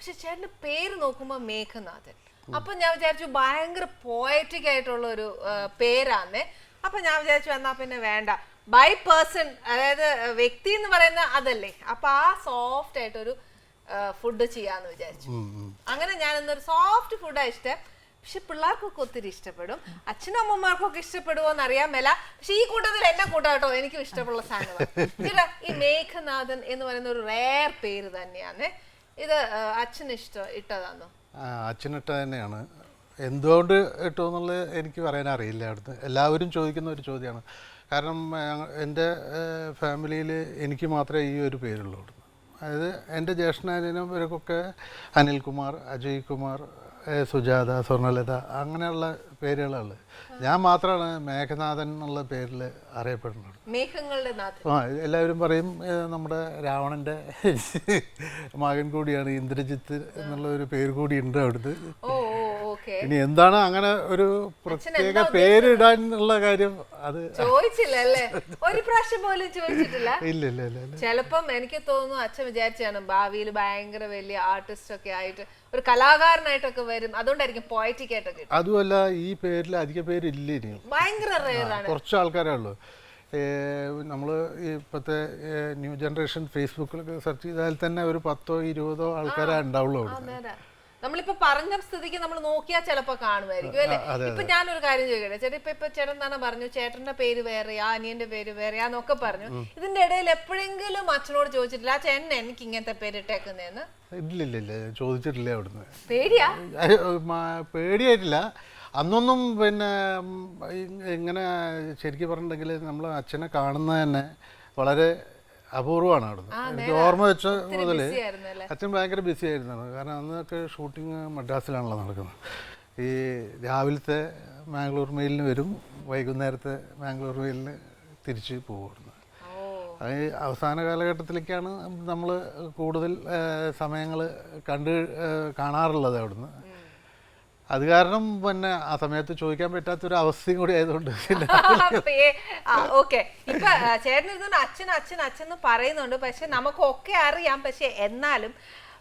പക്ഷെ ചേട്ടന്റെ പേര് നോക്കുമ്പോൾ മേഘനാഥൻ. അപ്പൊ ഞാൻ വിചാരിച്ചു ഭയങ്കര പോയറ്റിക് ആയിട്ടുള്ള ഒരു പേരാന്നേ. അപ്പൊ ഞാൻ വിചാരിച്ചു എന്നാ പിന്നെ വേണ്ട. ബൈ പേഴ്സൺ അതായത് വ്യക്തി എന്ന് പറയുന്ന അതല്ലേ. അപ്പൊ ആ സോഫ്റ്റ് ആയിട്ടൊരു ഫുഡ് ചെയ്യാന്ന് വിചാരിച്ചു. അങ്ങനെ ഞാൻ എന്നൊരു സോഫ്റ്റ് ഫുഡാ ഇഷ്ടം. പക്ഷെ പിള്ളേർക്കൊക്കെ ഒത്തിരി ഇഷ്ടപ്പെടും. അച്ഛനും അമ്മമാർക്കൊക്കെ ഇഷ്ടപ്പെടുമോ എന്ന് അറിയാൻ മേല. പക്ഷെ ഈ കൂട്ടത്തിൽ എന്നെ കൂട്ടാട്ടോ എനിക്കും ഇഷ്ടമുള്ള സാധനം ഈ മേഘനാഥൻ എന്ന് പറയുന്ന ഒരു റേർ പേര് തന്നെയാണ് ഇത് അച്ഛൻ ഇഷ്ടം ഇട്ടതാണോ അച്ഛനിട്ട തന്നെയാണ്. എന്തുകൊണ്ട് ഇട്ടു എന്നുള്ളത് എനിക്ക് പറയാൻ അറിയില്ല എല്ലാവരും ചോദിക്കുന്ന ഒരു ചോദ്യമാണ്. കാരണം എന്റെ ഫാമിലിയിൽ എനിക്ക് മാത്രമേ ഈ ഒരു പേരുള്ളൂ. അതായത് എന്റെ ജ്യേഷ്ഠനും ഇവർക്കൊക്കെ അനിൽകുമാർ അജയ് കുമാർ സുജാത സ്വർണലത അങ്ങനെയുള്ള പേരുകളാണ്. ഞാൻ മാത്രമാണ് മേഘനാഥൻ എന്നുള്ള പേരിൽ അറിയപ്പെടുന്നത്. ആ എല്ലാവരും പറയും നമ്മുടെ രാവണന്റെ മകൻ കൂടിയാണ് ഇന്ദ്രജിത്ത് എന്നുള്ള ഒരു പേര് കൂടി ഉണ്ട് ഓക്കെ ഇനി എന്താണ് അങ്ങനെ ഒരു പ്രത്യേക പേരിടാനുള്ള കാര്യം? അത് ചോദിച്ചില്ല അല്ലേ ഒരു പ്രാവശ്യം പോലും ചോദിച്ചിട്ടില്ല. ഇല്ല ഇല്ല ഇല്ല ചിലപ്പം എനിക്ക് തോന്നുന്നു അച്ഛൻ വിചാരിച്ചാണ് ഭാവിയിൽ ഭയങ്കര വലിയ ആർട്ടിസ്റ്റ് ഒക്കെ ആയിട്ട് ഒരു കലാകാരനായിട്ടൊക്കെ വരും. അതുകൊണ്ടായിരിക്കും പോയറ്റിക് ആയിട്ടൊക്കെ. അതുമല്ല ഈ പേരിൽ അധിക പേരില്ല ഇനി ഭയങ്കര റെയറാണ് കുറച്ച് ആൾക്കാരേ ഉള്ളൂ. നമ്മൾ ഇപ്പോഴത്തെ ന്യൂ ജനറേഷൻ ഫേസ്ബുക്കിലൊക്കെ സെർച്ച് ചെയ്താൽ തന്നെ ഒരു പത്തോ ഇരുപതോ ആൾക്കാരേ ഉണ്ടാവുള്ളൂ അവിടെ. നമ്മളിപ്പോ പറഞ്ഞ സ്ഥിതിക്ക് നമ്മൾ നോക്കിയാൽ ചിലപ്പോ കാണുമായിരിക്കും അല്ലെ? ഇപ്പൊ ഞാനൊരു കാര്യം ചോദിക്കട്ടെ? ചേട്ടൻ ഇപ്പൊ ഇപ്പൊ ചേട്ടൻ തന്നെ പറഞ്ഞു? ചേട്ടന്റെ പേര് വേറെയാ അനിയന്റെ പേര് വേറെയാന്നൊക്കെ പറഞ്ഞു. ഇതിന്റെ ഇടയിൽ എപ്പോഴെങ്കിലും അച്ഛനോട് ചോദിച്ചിട്ടില്ല ആ ചേട്ടൻ എനിക്ക് ഇങ്ങനത്തെ പേര് ഇട്ടേക്കുന്നതെന്ന് ഇല്ല ഇല്ല ഇല്ല ചോദിച്ചിട്ടില്ല അവിടുന്ന്. പേടിയാ? പേടിയായിട്ടില്ല. അന്നൊന്നും പിന്നെ എങ്ങനെ ഇങ്ങനെ ശരിക്കും പറഞ്ഞിട്ടുണ്ടെങ്കിൽ നമ്മൾ അച്ഛനെ കാണുന്നത് തന്നെ വളരെ അപൂർവമാണ് അവിടുന്ന്. എനിക്ക് ഓർമ്മ വെച്ച മുതൽ? അച്ഛൻ ഭയങ്കര ബിസി ആയിരുന്നു കാരണം അന്നൊക്കെ ഷൂട്ടിങ് മദ്രാസിലാണല്ലോ നടക്കുന്നത്. ഈ രാവിലത്തെ മാംഗ്ലൂർ മെയിലിന് വരും വൈകുന്നേരത്തെ മാംഗ്ലൂർ മെയിലിന് തിരിച്ച് പോകുന്നത് അത് അവസാന കാലഘട്ടത്തിലേക്കാണ് നമ്മൾ കൂടുതൽ സമയങ്ങൾ കണ്ട് കാണാറുള്ളത് അവിടുന്ന്. അത് കാരണം പിന്നെ ആ സമയത്ത് ചോദിക്കാൻ പറ്റാത്ത ഒരു അവസ്ഥയും കൂടി ആയതുകൊണ്ട് പിന്നെ ഓക്കെ. ഇപ്പൊ ചേട്ടൻ ഇരുന്ന് അച്ഛൻ അച്ഛൻ അച്ഛൻ എന്ന് പറയുന്നുണ്ട്. പക്ഷെ നമുക്കൊക്കെ അറിയാം. പക്ഷെ എന്നാലും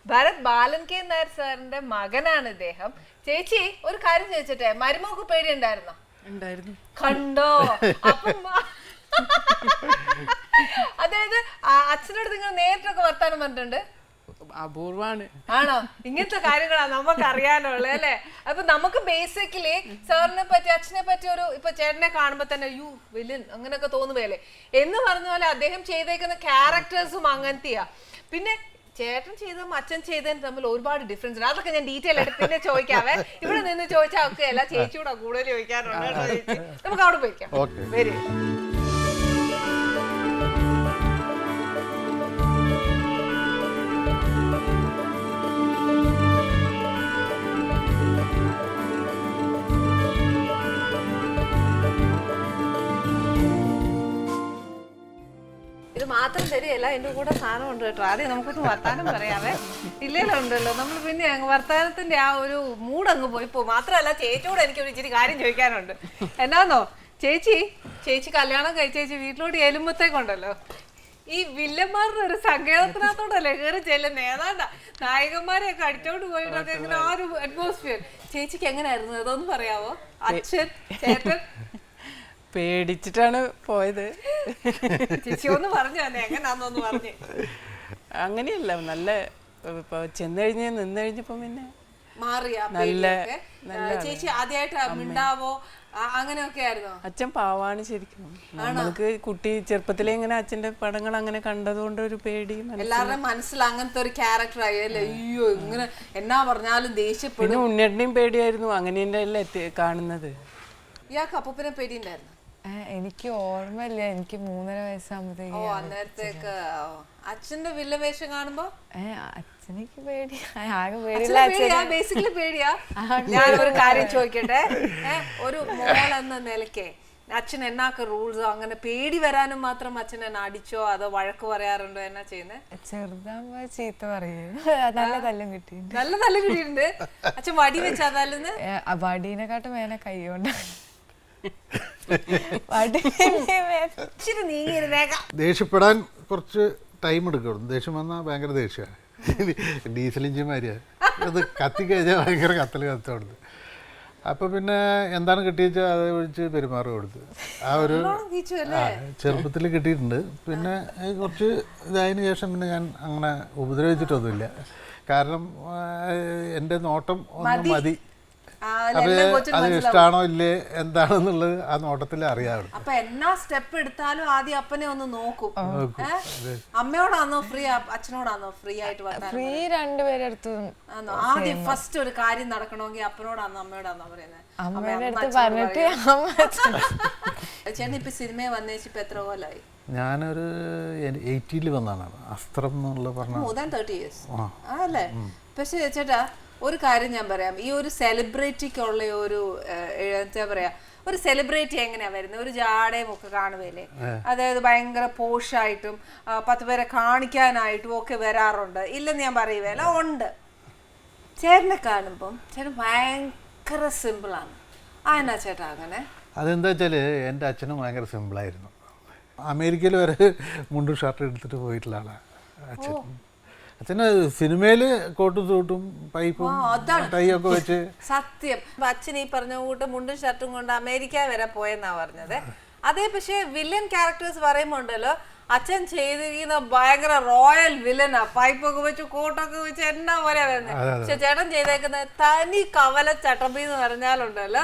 ഭരത് ബാലൻ കെ നായർ സാറിന്റെ മകനാണ് ഇദ്ദേഹം. ചേച്ചി ഒരു കാര്യം ചോദിച്ചിട്ടെ? മരുമോക്ക് പേടിയുണ്ടായിരുന്നോ? ഉണ്ടായിരുന്നു. കണ്ടോ? അപ്പം മ- അതായത് അച്ഛനോട് നിങ്ങൾ നേരിട്ടൊക്കെ വർത്താനം പറഞ്ഞിട്ടുണ്ട്. അപൂർവാണ്. ആണോ? ഇങ്ങനത്തെ കാര്യങ്ങളാണ് നമുക്ക് അറിയാനുള്ളത് അല്ലെ? അപ്പൊ നമുക്ക് ബേസിക്കലി സാറിനെ പറ്റി അച്ഛനെ പറ്റി ഒരു ഇപ്പൊ ചേട്ടനെ കാണുമ്പോ തന്നെ യു വില്ലൻ അങ്ങനെയൊക്കെ തോന്നുകയല്ലേ എന്ന് പറഞ്ഞ പോലെ അദ്ദേഹം ചെയ്തേക്കുന്ന ക്യാരക്ടേഴ്സും അങ്ങനത്തെയാ. പിന്നെ ചേട്ടൻ ചെയ്തതും അച്ഛൻ ചെയ്തതും തമ്മിൽ ഒരുപാട് ഡിഫറൻസ് ഉണ്ട്. അതൊക്കെ ഞാൻ ഡീറ്റെയിൽ ആയിട്ട് പിന്നെ ചോദിക്കാവേ. ഇവിടെ നിന്ന് ചോദിച്ചാൽ ഒക്കെ അല്ല ചേച്ചിയോടാ കൂടുതൽ ചോദിക്കാറുണ്ട്. നമുക്ക് അവിടെ പോയിക്കാം ഓക്കെ വരും മാത്രം ശരിയല്ല എന്റെ കൂടെ സാധനം ഉണ്ട് കേട്ടോ. ആദ്യം നമുക്കൊന്ന് വർത്താനം പറയാവേ. ഇല്ലല്ലോ ഉണ്ടല്ലോ. നമ്മൾ പിന്നെ അങ്ങ് വർത്താനത്തിന്റെ ആ ഒരു മൂഡ് അങ്ങ് പോയി പോകും. മാത്രമല്ല ചേച്ചിയോട് എനിക്ക് ഒരു ഇച്ചിരി കാര്യം ചോദിക്കാനുണ്ട്. എന്നാന്നോ? ചേച്ചി ചേച്ചി കല്യാണം കഴിച്ച ചേച്ചി വീട്ടിലോട്ട് എലുമ്പത്തേക്കുണ്ടല്ലോ ഈ വില്ലന്മാരുടെ ഒരു സങ്കേതത്തിനകത്തോടല്ലേ കയറി ചെല്ലുന്നത് ഏതാണ്ട നായകന്മാരെയൊക്കെ അടിച്ചോണ്ട് പോയിട്ടൊക്കെ ഇങ്ങനെ ആ ഒരു അറ്റ്മോസ്ഫിയർ ചേച്ചിക്ക് എങ്ങനെയായിരുന്നു? അതൊന്നും പറയാവോ? അച്ഛൻ ചേട്ടൻ? പേടിച്ചിട്ടാണ് പോയത്. ചേച്ചി ഒന്ന് പറഞ്ഞു തന്നെ പറഞ്ഞു. അങ്ങനെയല്ല നല്ല ഇപ്പൊ ചെന്ന് കഴിഞ്ഞ് നിന്ന് കഴിഞ്ഞപ്പോ പിന്നെ മാറിയ നല്ല- ചേച്ചി ആദ്യമായിട്ട് മിണ്ടാവോ? അങ്ങനെയൊക്കെ ആയിരുന്നു? അച്ഛൻ പാവാണ് ശരിക്കും. നമുക്ക് കുട്ടി ചെറുപ്പത്തിലേ ഇങ്ങനെ അച്ഛന്റെ പടങ്ങൾ അങ്ങനെ കണ്ടതുകൊണ്ട് ഒരു പേടി എല്ലാവരുടെയും മനസ്സിൽ അങ്ങനത്തെ ഒരു ക്യാരക്ടർ ആയി അല്ലേ? അയ്യോ ഇങ്ങനെ എന്നാ പറഞ്ഞാലും ദേഷ്യപ്പെടും. ഉണ്ണിയുടെയും പേടിയായിരുന്നു അങ്ങനെ അല്ലേ കാണുന്നത്. ഇയാൾക്ക് അപ്പൂപ്പനെ പേടിയുണ്ടായിരുന്നു ഏ, എനിക്ക് ഓർമ്മയില്ല. എനിക്ക് മൂന്നര ഓ വയസ്സാകുമ്പോഴത്തേക്ക് അന്നേരത്തേക്ക് ഓ. അച്ഛന്റെ വില്ല വേഷം കാണുമ്പോ? അച്ഛനക്ക് പേടി ആകെ പേടിയില്ല ബേസിക്കലി പേടിയാ. ഞാൻ ഒരു കാര്യം ചോദിക്കട്ടെ? ഒരു മോൾ എന്ന നിലയ്ക്ക് അച്ഛൻ എന്നാക്ക റൂൾസോ? അങ്ങനെ പേടി വരാനും മാത്രം അച്ഛൻ എന്നെ അടിച്ചോ? അതോ വഴക്ക് പറയാറുണ്ടോ? എന്നാ ചെയ്യുന്നത് ചെറുതാകുമ്പോ ചീത്ത പറയും. നല്ല തല്ലും കിട്ടി നല്ല തല്ലും കിട്ടിയിട്ടുണ്ട്. അച്ഛൻ വടി വെച്ചാ തല്ലുന്ന്? വടീനെക്കാട്ടും മേലെ കൈ കൊണ്ട് വടി ഇച്ചിരി നീങ്ങിയിരുന്നേക്കാം. ദേഷ്യപ്പെടാൻ കുറച്ച് ടൈം എടുക്കണം ദേഷ്യം വന്നാൽ ഭയങ്കര ദേഷ്യമാണ് ഡീസൽ എഞ്ചിന്മാരിയാണ് കത്തി കഴിഞ്ഞാൽ ഭയങ്കര കത്തൽ കത്ത് കൊടുത്ത് അപ്പോൾ പിന്നെ എന്താണ് കിട്ടിയെച്ചാൽ അത് ഒഴിച്ച് പെരുമാറി കൊടുത്ത്. ആ ഒരു ചെറുപ്പത്തിൽ കിട്ടിയിട്ടുണ്ട്. പിന്നെ കുറച്ച് ഇതായതിനു ശേഷം പിന്നെ ഞാൻ അങ്ങനെ ഉപദ്രവിച്ചിട്ടൊന്നുമില്ല. കാരണം എന്റെ നോട്ടം ഒന്നും മതി. അത് ഇഷ്ടാണോ ഇഷ്ടമാണോ ഇല്ലേ എന്താണെന്നുള്ളത് ആ നോട്ടത്തിൽ അറിയാറുണ്ട്. അപ്പൊ എന്നാ സ്റ്റെപ്പ് എടുത്താലും ആദ്യം അപ്പനെ ഒന്ന് നോക്കൂ? അമ്മയോടാണോ ഫ്രീ അച്ഛനോടാണോ ഫ്രീ ആയിട്ട് വർത്താനം ഫ്രീ രണ്ടുപേരെടുത്തും ആദ്യം ഫസ്റ്റ് ഒരു കാര്യം നടക്കണമെങ്കിൽ അപ്പനോടാണോ അമ്മയോടാണോ പറയുന്നത് അമ്മയുടെ അടുത്ത് പറഞ്ഞിട്ട് അമ്മ ചേട്ടൻ ഇപ്പൊ സിനിമയെ വന്നേച്ച് ഇപ്പൊ എത്ര കൊല്ലായി? ഞാനൊരു എയ്റ്റീൽ വന്നതാണ്. അസ്ത്രം എന്നുള്ള പറഞ്ഞു മോർ ദാൻ തേർട്ടി ഇയേഴ്സ് അല്ലേ പക്ഷേ ചേട്ടാ ഒരു കാര്യം ഞാൻ പറയാം. ഈ ഒരു സെലിബ്രിറ്റിക്കുള്ള ഒരു എന്താ പറയാ ഒരു സെലിബ്രിറ്റി എങ്ങനെയാ വരുന്നത് ഒരു ജാടയും ഒക്കെ കാണുവല്ലേ? അതായത് ഭയങ്കര പോഷായിട്ടും പത്ത് പേരെ കാണിക്കാനായിട്ടും ഒക്കെ വരാറുണ്ട്. ഇല്ലെന്ന് ഞാൻ പറയുകയല്ല ഉണ്ട്. ചേട്ടനെ കാണുമ്പം ചേട്ടൻ ഭയങ്കര സിമ്പിളാണ് ആ എന്നാ ചേട്ടാ അങ്ങനെ? അതെന്താ വെച്ചാൽ എന്റെ അച്ഛനും ഭയങ്കര സിമ്പിളായിരുന്നു അമേരിക്കയിൽ വരെ മുണ്ടും ഷർട്ട് എടുത്തിട്ട് പോയിട്ടുള്ള ആളാണ് അച്ഛൻ. അച്ഛന് സിനിമയിൽ കോട്ടും സൂട്ടും പൈപ്പും ടൈയൊക്കെ വെച്ച് സത്യം. അച്ഛൻ ഈ പറഞ്ഞ കൂട്ട് മുണ്ടും ഷർട്ടും കൊണ്ട് അമേരിക്ക വരെ പോയെന്നാ പറഞ്ഞത്. അതേ പക്ഷേ വില്ലൻ ക്യാരക്ടേഴ്സ് പറയുമ്പോ ഉണ്ടല്ലോ അച്ഛൻ ചെയ്തിരിക്കുന്ന ഭയങ്കര റോയൽ വില്ലനാ പൈപ്പൊക്കെ വെച്ച് കോട്ടൊക്കെ വെച്ച് എന്നാ പോലെ വരുന്നത് പക്ഷെ ചേട്ടൻ ചെയ്തേക്കുന്ന തനി കവല ചട്ടമ്പി എന്ന് പറഞ്ഞാലുണ്ടല്ലോ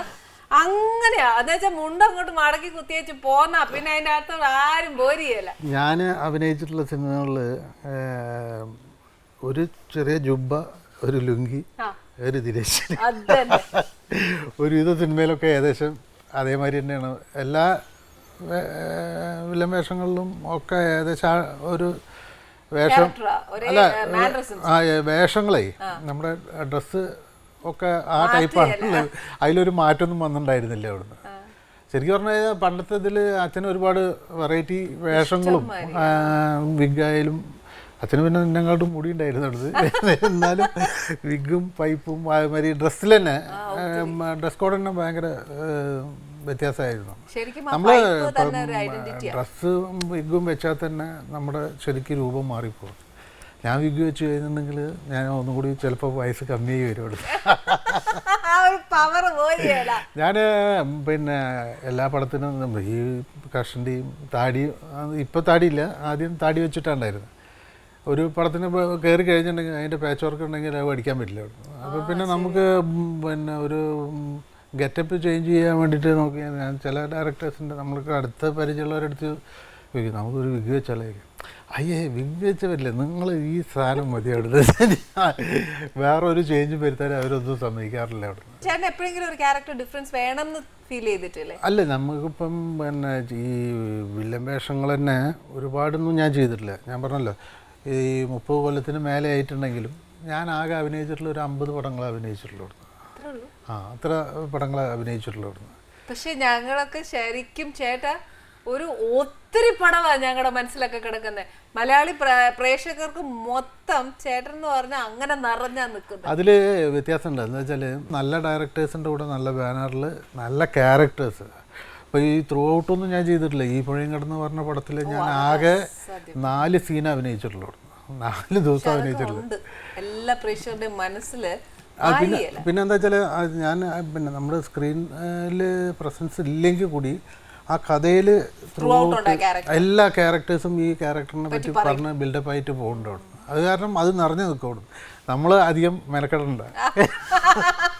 അങ്ങനെയാ. അതെ മുണ്ട് അങ്ങോട്ട് മടക്കി കുത്തിയേച്ച് പോന്നാ. പിന്നെ അതിന്റെ അകത്തോട് ആരും പോരിയല്ല ഞാൻ അഭിനയിച്ചിട്ടുള്ള സിനിമകളിൽ ഒരു ചെറിയ ജുബ്ബ ഒരു ലുങ്കി ഒരു ദിനേശ് ഒരുവിധ ഒരു വിധ സിനിമയിലൊക്കെ ഏകദേശം അതേമാതിരി തന്നെയാണ്. എല്ലാ വേ- വില്ലൻ വേഷങ്ങളിലും ഒക്കെ ഏകദേശം ഒരു വേഷം അല്ല ആ വേഷങ്ങളെ നമ്മുടെ ഡ്രസ്സ് ഒക്കെ ആ ടൈപ്പാണ്. അതിലൊരു മാറ്റമൊന്നും വന്നിട്ടുണ്ടായിരുന്നില്ല അവിടുന്ന്. ശരിക്കും പറഞ്ഞു കഴിഞ്ഞാൽ പണ്ടത്തെ ഇതിൽ അച്ഛന് ഒരുപാട് വെറൈറ്റി വേഷങ്ങളും വിഗായാലും അച്ഛന് പിന്നെ എന്നെങ്ങാട്ടും മുടി ഉണ്ടായിരുന്നു അടുത്ത്. എന്നാലും വിഗും പൈപ്പും അതേമാതിരി ഡ്രസ്സിൽ തന്നെ ഡ്രസ് കോഡ് തന്നെ ഭയങ്കര വ്യത്യാസമായിരുന്നു. നമ്മൾ ഡ്രസ്സും വിഗും വെച്ചാൽ തന്നെ നമ്മുടെ ശരിക്കും രൂപം മാറിപ്പോകും. ഞാൻ വിഗ് വെച്ച് കഴിഞ്ഞിട്ടുണ്ടെങ്കിൽ ഞാൻ ഒന്നും കൂടി ചിലപ്പോൾ വയസ്സ് കമ്മിയായി വരും ഞാൻ പിന്നെ എല്ലാ പടത്തിനും ഈ കഷണ്ടിയും താടിയും ഇപ്പോൾ താടിയില്ല ആദ്യം താടി വെച്ചിട്ടുണ്ടായിരുന്നു. ഒരു പടത്തിന് കയറി കഴിഞ്ഞിട്ടുണ്ടെങ്കിൽ അതിന്റെ പാച്ച് വർക്ക് ഉണ്ടെങ്കിൽ അത് പഠിക്കാൻ പറ്റില്ല. അപ്പോൾ പിന്നെ നമുക്ക് പിന്നെ ഒരു ഗെറ്റപ്പ് ചേഞ്ച് ചെയ്യാൻ വേണ്ടിയിട്ട് നോക്കി ഞാൻ ചില ഡയറക്ടേഴ്സിന്റെ നമ്മൾക്ക് അടുത്ത പരിചയമുള്ളവരടുത്ത് ചോദിക്കും നമുക്കൊരു വിഗ് വെച്ചാലേ? അയ്യേ വിഗ് വെച്ച പറ്റില്ല നിങ്ങൾ ഈ സാധനം മതി അവിടുന്ന്. വേറെ ഒരു ചേഞ്ച് വരുത്താൻ അവരൊന്നും സമ്മതിക്കാറില്ല അവിടെ. എപ്പോഴെങ്കിലും ഒരു ക്യാരക്ടർ ഡിഫറൻസ് ഫീൽ ചെയ്തിട്ടില്ലേ? അല്ല നമുക്കിപ്പം പിന്നെ ഈ വില്ലൻ വേഷങ്ങൾ തന്നെ ഒരുപാടൊന്നും ഞാൻ ചെയ്തിട്ടില്ല. ഞാൻ പറഞ്ഞല്ലോ ഈ മുപ്പത് കൊല്ലത്തിന് മേലെ ആയിട്ടുണ്ടെങ്കിലും ഞാൻ ആകെ അഭിനയിച്ചിട്ടുള്ള ഒരു അമ്പത് പടങ്ങൾ അഭിനയിച്ചിട്ടുള്ളൂ ആ അത്ര പടങ്ങൾ അഭിനയിച്ചിട്ടുള്ളൂ പക്ഷേ പക്ഷെ ഞങ്ങളൊക്കെ ശരിക്കും ചേട്ട ഒരു ഒത്തിരി പടമാണ് ഞങ്ങളുടെ മനസ്സിലൊക്കെ കിടക്കുന്നത് മലയാളി പ്രേക്ഷകർക്ക് മൊത്തം ചേട്ടൻ എന്ന് പറഞ്ഞാൽ അങ്ങനെ നിറഞ്ഞാ നിൽക്കുന്നത് അതിൽ വ്യത്യാസമുണ്ട്. എന്താ വെച്ചാൽ നല്ല ഡയറക്ടേഴ്സിന്റെ കൂടെ നല്ല ബാനറിൽ നല്ല ക്യാരക്ടേഴ്സ് അപ്പോൾ ഈ ത്രൂ ഔട്ടൊന്നും ഞാൻ ചെയ്തിട്ടില്ല. ഈ പുഴയും കടന്ന് പറഞ്ഞ പടത്തിൽ ഞാൻ ആകെ നാല് സീൻ അഭിനയിച്ചിട്ടുള്ളൂ. നാല് ദിവസം അഭിനയിച്ചിട്ടുള്ളൂ പ്രേക്ഷകരുടെ എല്ലാ പ്രേക്ഷകരുടെയും മനസ്സിൽ പിന്നെ പിന്നെ എന്താ വെച്ചാൽ ഞാൻ പിന്നെ നമ്മുടെ സ്ക്രീനിൽ പ്രസൻസ് ഇല്ലെങ്കിൽ കൂടി ആ കഥയിൽ ത്രൂ എല്ലാ ക്യാരക്ടേഴ്സും ഈ ക്യാരക്ടറിനെ പറ്റി പറഞ്ഞ് ബിൽഡപ്പ് ആയിട്ട് പോകുന്നുണ്ട് അവിടുന്ന് അത് കാരണം അത് നിറഞ്ഞു നിൽക്കും നമ്മൾ അധികം മെനക്കെടണ്ട.